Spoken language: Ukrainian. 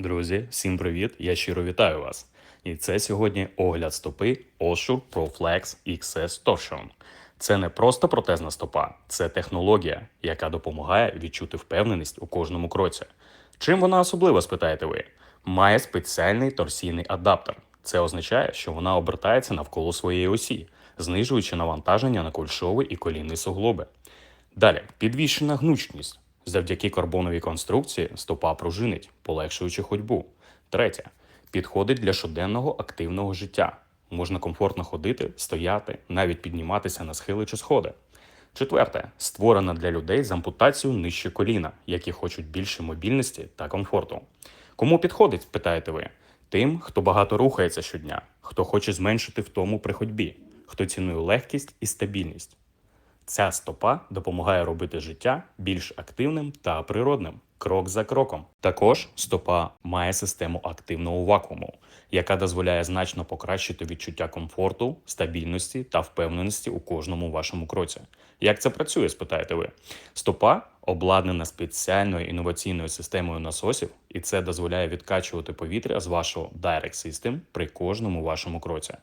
Друзі, всім привіт! Я щиро вітаю вас. І це сьогодні огляд стопи Osho ProFlex XS Torsion. Це не просто протезна стопа, це технологія, яка допомагає відчути впевненість у кожному кроці. Чим вона особлива, спитаєте ви? Має спеціальний торсійний адаптер. Це означає, що вона обертається навколо своєї осі, знижуючи навантаження на кульшовий і колінний суглоби. Далі підвищена гнучність. Завдяки карбоновій конструкції стопа пружинить, полегшуючи ходьбу. Третє. Підходить для щоденного активного життя. Можна комфортно ходити, стояти, навіть підніматися на схили чи сходи. Четверте. Створена для людей з ампутацією нижче коліна, які хочуть більше мобільності та комфорту. Кому підходить, питаєте ви? Тим, хто багато рухається щодня, хто хоче зменшити втому при ходьбі, хто цінує легкість і стабільність. Ця стопа допомагає робити життя більш активним та природним, крок за кроком. Також стопа має систему активного вакууму, яка дозволяє значно покращити відчуття комфорту, стабільності та впевненості у кожному вашому кроці. Як це працює, спитаєте ви? Стопа обладнана спеціальною інноваційною системою насосів, і це дозволяє відкачувати повітря з вашого Direct System при кожному вашому кроці.